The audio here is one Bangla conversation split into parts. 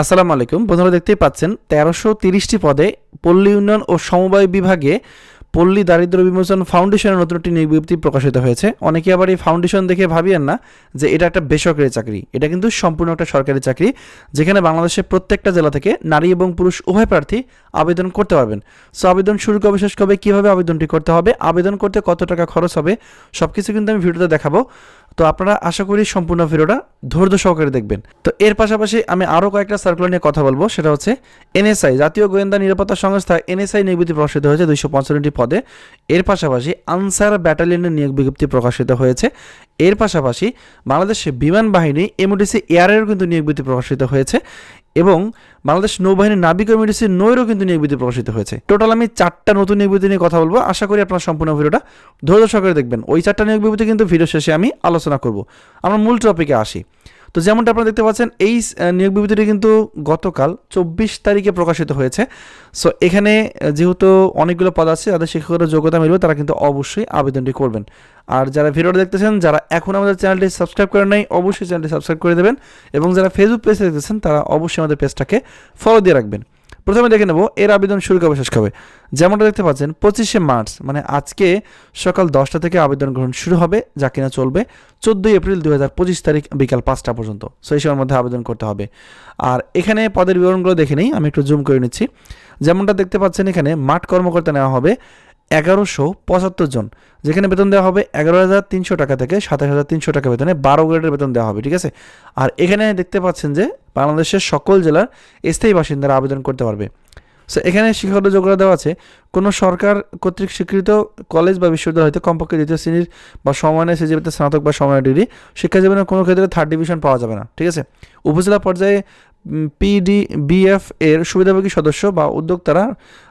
আসসালামু আলাইকুম। বন্ধুরা দেখতেই পাচ্ছেন, তেরোশো তিরিশটি পদে পল্লী উন্নয়ন ও সমবায় বিভাগে পল্লী দারিদ্র বিমোচন ফাউন্ডেশনের নতুন একটি বিজ্ঞপ্তি প্রকাশিত হয়েছে। অনেকে আবার এই ফাউন্ডেশন দেখে ভাবিয়েন না যে এটা একটা বেসরকারি চাকরি। এটা কিন্তু সম্পূর্ণ একটা সরকারি চাকরি, যেখানে বাংলাদেশের প্রত্যেকটা জেলা থেকে নারী এবং পুরুষ উভয় প্রার্থী আবেদন করতে পারবেন। সো আবেদন শুরু কবে, শেষ কবে, কীভাবে আবেদনটি করতে হবে, আবেদন করতে কত টাকা খরচ হবে সব কিছু কিন্তু আমি ভিডিওতে দেখাবো। তো আপনারা আশা করি সম্পূর্ণ ভিডিওটা ধৈর্য সহকারে দেখবেন। তো এর পাশাপাশি আমি আরও কয়েকটা সার্কুলার নিয়ে কথা বলব, সেটা হচ্ছে এনএসআই জাতীয় গোয়েন্দা নিরাপত্তা সংস্থা এনএসআই নিয়োগ বিজ্ঞপ্তি প্রকাশিত হয়েছে দুইশো পঞ্চান্নটি পদে। এর পাশাপাশি আনসার ব্যাটালিয়নের নিয়োগ বিজ্ঞপ্তি প্রকাশিত হয়েছে। এর পাশাপাশি বাংলাদেশ বিমান বাহিনী এমওডিসি এয়ারেরও কিন্তু নিয়োগ বিজ্ঞপ্তি প্রকাশিত হয়েছে। এবং বাংলাদেশ নৌবাহিনীর নাবিক কমিউনিসি নৈরও কিন্তু নিয়োগ বিজ্ঞপ্তি প্রকাশিত হয়েছে। টোটাল আমি চারটা নতুন নিয়োগ বিজ্ঞপ্তি নিয়ে কথা বলব। আশা করি আপনারা সম্পূর্ণ ভিডিওটা ধৈর্য সহকারে দেখবেন। ওই চারটা নিয়োগ বিজ্ঞপ্তি কিন্তু ভিডিও শেষে আমি আলোচনা করব। আমরা মূল টপিকে আসি। তো যেমনটা আপনারা দেখতে পাচ্ছেন, এই নিয়োগ বিবৃতিটি কিন্তু গতকাল চব্বিশ তারিখে প্রকাশিত হয়েছে। সো এখানে যেহেতু অনেকগুলো পদ আছে যাদের শিক্ষকের যোগ্যতা মিলবে, তারা কিন্তু অবশ্যই আবেদনটি করবেন। আর যারা ভিডিওটা দেখতেছেন, যারা এখন আমাদের চ্যানেলটি সাবস্ক্রাইব করেন নাই, অবশ্যই চ্যানেলটি সাবস্ক্রাইব করে দেবেন। এবং যারা ফেসবুক পেজে দেখতেছেন, তারা অবশ্যই আমাদের পেজটাকে ফলো দিয়ে রাখবেন। প্রথমে দেখে নেব, এর আবেদন শুরু কবে? শেষ হবে যেমনটা দেখতে পাচ্ছেন, পঁচিশে মার্চ মানে আজকে সকাল দশটা থেকে আবেদন গ্রহণ শুরু হবে, যা কিনা চলবে চোদ্দোই এপ্রিল দু হাজার পঁচিশ তারিখ বিকাল পাঁচটা পর্যন্ত। সেই সময়ের মধ্যে আবেদন করতে হবে। আর এখানে পদের বিবরণগুলো দেখে নেই, আমি একটু জুম করে নিচ্ছি। যেমনটা দেখতে পাচ্ছেন এখানে, মাঠ কর্মকর্তা নেওয়া হবে। এগারোশো পঁচাত্তর জন, যেখানে বেতন দেওয়া হবে এগারো হাজার তিনশো টাকা থেকে সাতাশ হাজার তিনশো টাকা বেতনে বারো গ্রেডের বেতন দেওয়া হবে, ঠিক আছে? আর এখানে দেখতে পাচ্ছেন যে বাংলাদেশের সকল জেলার স্থায়ী বাসিন্দারা আবেদন করতে পারবে। সো এখানে শিক্ষাগত যোগ্যতা দেওয়া আছে। কোনো সরকার কর্তৃক স্বীকৃত কলেজ বা বিশ্ববিদ্যালয় হয়তো কমপক্ষে দ্বিতীয় শ্রেণির বা সমানের সিজিপিতে স্নাতক বা সমানের ডিগ্রি, শিক্ষা জীবনের কোনো ক্ষেত্রে থার্ড ডিভিশন পাওয়া যাবে না, ঠিক আছে? উপজেলা পর্যায়ে পিডি বিএফ এর সুবিধাভোগী সদস্য বা উদ্যোক্তারা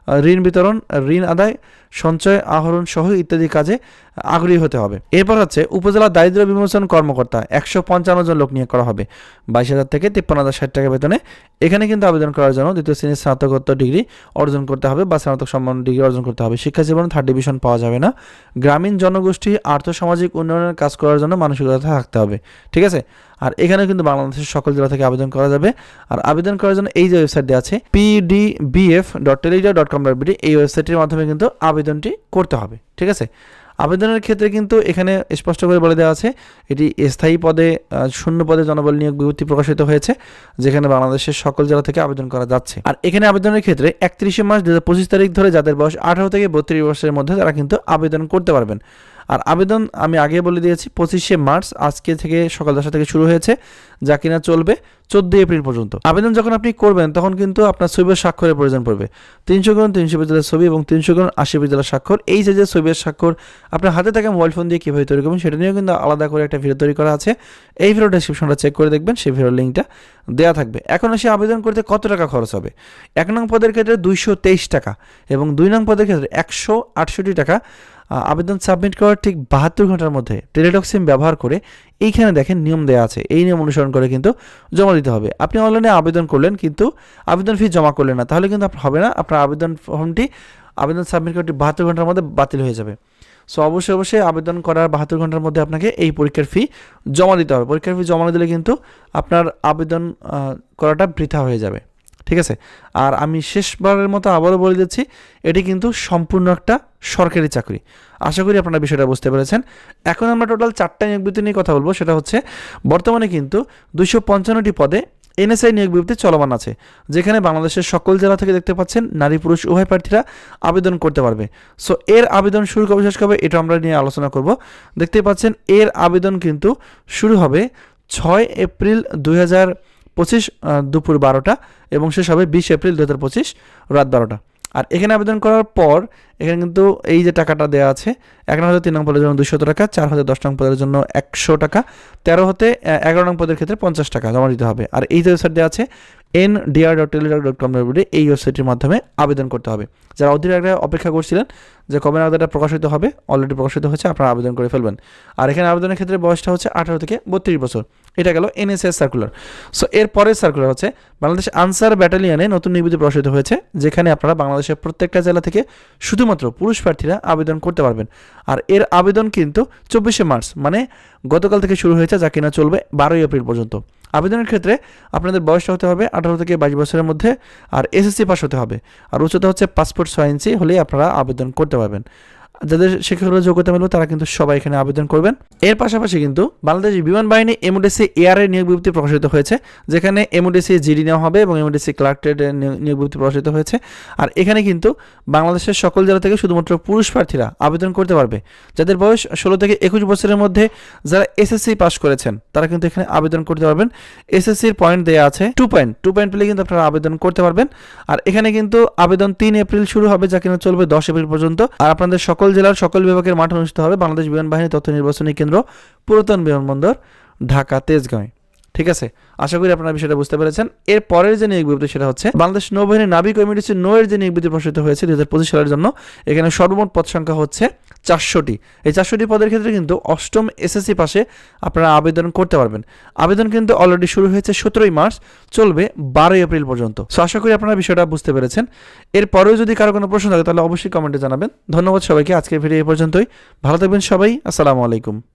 ঋণ বিতরণ, ঋণ আদায়, সঞ্চয়, আহরণ সহ ইত্যাদি কাজে আগ্রহী হতে হবে। এরপর হচ্ছে উপজেলা দারিদ্র বিমোচন কর্মকর্তা, একশো পঞ্চান্ন জন লোক নিয়োগ করা হবে। বাইশ হাজার থেকে তিপ্পান্ন হাজার ষাট টাকা বেতনে। এখানে কিন্তু আবেদন করার জন্য দ্বিতীয় শ্রেণির স্নাতকোত্তর ডিগ্রি অর্জন করতে হবে বা স্নাতক সম্মান ডিগ্রি অর্জন করতে হবে। শিক্ষা জীবনে থার্ড ডিভিশন পাওয়া যাবে না। গ্রামীণ জনগোষ্ঠী, আর্থসামাজিক উন্নয়নের কাজ করার জন্য মানসিকতা থাকতে হবে। ঠিক আছে? আর এখানে কিন্তু বাংলাদেশের সকল জেলা থেকে আবেদন করা যাবে। আর আবেদন করার জন্য এই যে ওয়েবসাইট দেওয়া আছে PDBF dot teleda dot com এই ওয়েবসাইটের মাধ্যমে কিন্তু আবেদনটি করতে হবে, ঠিক আছে? আবেদনের ক্ষেত্রে কিন্তু এখানে স্পষ্ট করে বলে দেওয়া আছে, এটি স্থায়ী পদে শূন্য পদে জনবল নিয়োগ বিভূতি প্রকাশিত হয়েছে, যেখানে বাংলাদেশের সকল জেলা থেকে আবেদন করা যাচ্ছে। আর এখানে আবেদনের ক্ষেত্রে একত্রিশে মার্চ দু হাজার পঁচিশ তারিখ ধরে যাদের বয়স আঠারো থেকে বত্রিশ বছরের মধ্যে তারা কিন্তু আবেদন করতে পারবেন। আর আবেদন আমি আগে বলে দিয়েছি, পঁচিশে মার্চ আজকে থেকে সকাল দশটা থেকে শুরু হয়েছে, যা কিনা চলবে চোদ্দোই এপ্রিল পর্যন্ত। আবেদন যখন আপনি করবেন, তখন কিন্তু আপনার ছবির স্বাক্ষরের প্রয়োজন পড়বে। তিনশো গুণ তিনশো বিদ্যালয়ের ছবি এবং তিনশো গুণ আশি বিদ্যালয়ের স্বাক্ষর। এই যে ছবির স্বাক্ষর আপনার হাতে থাকা মোবাইল ফোন দিয়ে কীভাবে তৈরি করবেন, সেটা নিয়েও কিন্তু আলাদা করে একটা ভিডিও তৈরি করা আছে। এই ভিডিও ডেসক্রিপশনটা চেক করে দেখবেন, সেই ভিডিওর লিঙ্কটা দেওয়া থাকবে। এখন এসে আবেদন করতে কত টাকা খরচ হবে? এক নং পদের ক্ষেত্রে দুইশো তেইশ টাকা এবং দুই নং পদের ক্ষেত্রে একশো আটষট্টি টাকা। আবেদন সাবমিট করার ঠিক বাহাত্তর ঘণ্টার মধ্যে টেলিটক সিম ব্যবহার করে এইখানে দেখেন নিয়ম দেওয়া আছে। এই নিয়ম অনুসরণ করে কিন্তু জমা দিতে হবে। আপনি অনলাইনে আবেদন করলেন কিন্তু আবেদন ফি জমা করলেন না। তাহলে কিন্তু হবে না। আপনার আবেদন ফর্মটি আবেদন সাবমিট করতে বাহাত্তর ঘণ্টার মধ্যে বাতিল হয়ে যাবে। সো অবশ্যই অবশ্যই আবেদন করার বাহাত্তর ঘণ্টার মধ্যে আপনাকে এই পরীক্ষার ফি জমা দিতে হবে। পরীক্ষার ফি জমা দিলে কিন্তু আপনার আবেদন করাটা বৃথা হয়ে যাবে। ঠিক আছে? আর আমি শেষবারের মতো আবারও বলে দিচ্ছি, এটি কিন্তু সম্পূর্ণ একটা সরকারি চাকরি। আশা করি আপনারা বিষয়টা বুঝতে পেরেছেন। এখন আমরা টোটাল চারটা নিয়োগ বিজ্ঞপ্তি নিয়ে কথা বলব। সেটা হচ্ছে, বর্তমানে কিন্তু দুইশো পঞ্চান্নটি পদে এনএসআই নিয়োগ বিজ্ঞপ্তি চলমান আছে, যেখানে বাংলাদেশের সকল জেলা থেকে দেখতে পাচ্ছেন নারী, পুরুষ, উভয় প্রার্থীরা আবেদন করতে পারবে। সো এর আবেদন শুরু কবে শেষ কবে, এটা আমরা নিয়ে আলোচনা করব। দেখতে পাচ্ছেন, এর আবেদন কিন্তু শুরু হবে ছয় এপ্রিল দুই হাজার পঁচিশ দুপুর বারোটা এবং শেষ হবে বিশ এপ্রিল দু হাজার পঁচিশ রাত বারোটা। আর এখানে আবেদন করার পর এখানে কিন্তু এই যে টাকাটা দেওয়া আছে, এক নং হতে তিন নং পদের জন্য দুশো টাকা, চার হতে দশ নং পদের জন্য একশো টাকা, তেরো হতে এগারো নং পদের ক্ষেত্রে পঞ্চাশ টাকা জমা দিতে হবে। আর এই যে ওয়েবসাইট দেওয়া আছে N DR dot Teledoc dot com এই ওয়েবসাইটের মাধ্যমে আবেদন করতে হবে। যারা অধীর আগ্রহে অপেক্ষা করছিলেন যে কবে এটা প্রকাশিত হবে অলরেডি প্রকাশিত হচ্ছে আপনারা আবেদন করে ফেলবেন। আর এখানে আবেদনের ক্ষেত্রে বয়সটা হচ্ছে আঠারো থেকে বত্রিশ বছর। এটা গেল এনএসএস সার্কুলার সো এর পরের সার্কুলার হচ্ছে বাংলাদেশ আনসার ব্যাটালিয়নে নতুন নির্বিধি প্রকাশিত হয়েছে, যেখানে আপনারা বাংলাদেশের প্রত্যেকটা জেলা থেকে শুধুমাত্র পুরুষ প্রার্থীরা আবেদন করতে পারবেন। আর এর আবেদন কিন্তু চব্বিশে মার্চ মানে গতকাল থেকে শুরু হয়েছে, যা কিনা চলবে বারোই এপ্রিল পর্যন্ত। আবেদনের ক্ষেত্রে আপনাদের বয়সটা হতে হবে আঠারো থেকে বাইশ বছরের মধ্যে, আর এসএসসি পাস হতে হবে। আর উচ্চতা হচ্ছে পাসপোর্ট ছয় ইঞ্চি হলেই আপনারা আবেদন করতে পারবেন। যাদের শিক্ষাগত যোগ্যতা মিলবে, তারা কিন্তু সবাই এখানে আবেদন করবেন। এর পাশাপাশি কিন্তু বাংলাদেশ বিমান বাহিনী এমওডিসি এয়ারের নিয়োগ বিজ্ঞপ্তি প্রকাশিত হয়েছে, যেখানে এমওডিসি জিডি নেওয়া হবে এবং এমওডিসি ক্লার্ক ট্রেডের নিয়োগ বিজ্ঞপ্তি প্রকাশিত হয়েছে। আর এখানে কিন্তু বাংলাদেশের সকল জেলা থেকে শুধুমাত্র পুরুষ প্রার্থীরা আবেদন করতে পারবে। যাদের বয়স ষোলো থেকে একুশ বছরের মধ্যে যারা এসএসসি পাস করেছেন, তারা কিন্তু এখানে আবেদন করতে পারবেন। এসএসসির পয়েন্ট দেওয়া আছে টু পয়েন্ট টু পয়েন্ট পেলে কিন্তু আপনারা আবেদন করতে পারবেন। আর এখানে কিন্তু আবেদন তিন এপ্রিল শুরু হবে, যা কিনা চলবে দশ এপ্রিল পর্যন্ত। আর আপনাদের সকল জেলার সকল বিভাগের মাঠ অনুষ্ঠিত হবে বাংলাদেশ বিমান বাহিনী তথ্য নির্বাচনী কেন্দ্র পুরাতন বিমানবন্দর, ঢাকা তেজগাঁয় ঠিক আছে? আশা করি আপনারা বিষয়টা বুঝতে পেরেছেন। এর পরের যে নিয়োগ বিবৃতি সেটা হচ্ছে, বাংলাদেশ নৌবাহিনী নাবিক কমিটি নো এর যে নিয়োগ বিজ্ঞপ্তি প্রসারিত হয়েছে দুই হাজার পঁচিশ সালের জন্য, এখানে সর্বমোট পদ সংখ্যা হচ্ছে চারশোটি। এই চারশোটি পদের ক্ষেত্রে কিন্তু অষ্টম এসএসসি পাশে আপনারা আবেদন করতে পারবেন। আবেদন কিন্তু অলরেডি শুরু হয়েছে সতেরোই মার্চ, চলবে বারোই এপ্রিল পর্যন্ত। সো আশা করি আপনারা বিষয়টা বুঝতে পেরেছেন। এরপরেও যদি কারও কোনো প্রশ্ন থাকে, তাহলে অবশ্যই কমেন্টে জানাবেন। ধন্যবাদ সবাইকে। আজকের ভিডিও এ পর্যন্তই। ভালো থাকবেন সবাই। আসসালামু আলাইকুম।